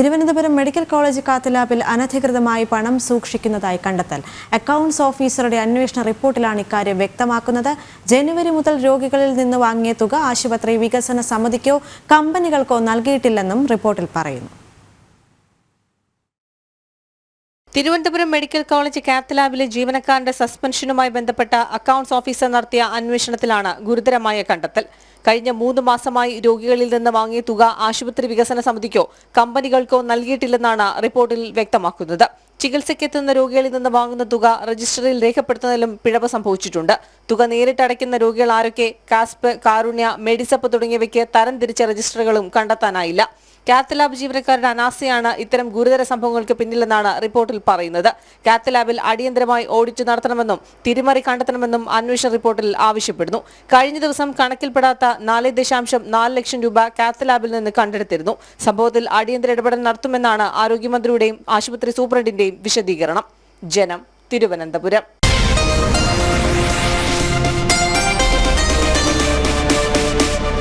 Thiruvananthapuram medical college കാത്ത് ലാബിൽ അനധികൃതമായി പണം സൂക്ഷിക്കുന്നതായി കണ്ടെത്തൽ. അക്കൗണ്ട്സ് ഓഫീസറുടെ അന്വേഷണ റിപ്പോർട്ടിലാണ് ഇക്കാര്യം വ്യക്തമാക്കുന്നത്. ജനുവരി മുതൽ രോഗികളിൽ നിന്ന് വാങ്ങിയ തുക ആശുപത്രി വികസന സമിതിക്കോ കമ്പനികൾക്കോ നൽകിയിട്ടില്ലെന്നും റിപ്പോർട്ടിൽ പറയുന്നു. തിരുവനന്തപുരം മെഡിക്കൽ കോളേജ് കാത്തലാബിലെ ജീവനക്കാരന്റെ സസ്പെൻഷനുമായി ബന്ധപ്പെട്ട അക്കൗണ്ട്സ് ഓഫീസർ നടത്തിയ അന്വേഷണത്തിലാണ് ഗുരുതരമായ കണ്ടെത്തൽ. കഴിഞ്ഞ മൂന്ന് മാസമായി രോഗികളിൽ നിന്ന് വാങ്ങിയ തുക ആശുപത്രി വികസന സമിതിക്കോ കമ്പനികൾക്കോ നൽകിയിട്ടില്ലെന്നാണ് റിപ്പോർട്ടിൽ വ്യക്തമാക്കുന്നത്. ചികിത്സയ്ക്കെത്തുന്ന രോഗികളിൽ നിന്ന് വാങ്ങുന്ന തുക രജിസ്റ്ററിൽ രേഖപ്പെടുത്തുന്നതിലും പിഴവ് സംഭവിച്ചിട്ടുണ്ട്. തുക നേരിട്ട് അടയ്ക്കുന്ന രോഗികൾ ആരൊക്കെ? കാസ്പ് കാരുണ്യ മെഡിസപ്പ് തുടങ്ങിയവയ്ക്ക് തരംതിരിച്ച രജിസ്റ്ററുകളും കണ്ടെത്താനായില്ല. കാത്ത് ലാബ് ജീവനക്കാരുടെ അനാസയാണ് ഇത്തരം ഗുരുതര സംഭവങ്ങൾക്ക് പിന്നിലെന്നാണ് റിപ്പോർട്ടിൽ പറയുന്നത്. കാത്ത് ലാബിൽ അടിയന്തരമായി ഓഡിറ്റ് നടത്തണമെന്നും തിരിമറി കണ്ടെത്തണമെന്നും അന്വേഷണ റിപ്പോർട്ടിൽ ആവശ്യപ്പെടുന്നു. കഴിഞ്ഞ ദിവസം കണക്കിൽപ്പെടാത്ത നാല് ദശാംശം നാല് ലക്ഷം രൂപ കാത്ത് ലാബിൽ നിന്ന് കണ്ടെടുത്തിരുന്നു. സംഭവത്തിൽ അടിയന്തര ഇടപെടൽ നടത്തുമെന്നാണ് ആരോഗ്യമന്ത്രിയുടെയും ആശുപത്രി സൂപ്രണ്ടിന്റെയും വിശദീകരണം. ജനം തിരുവനന്തപുരം.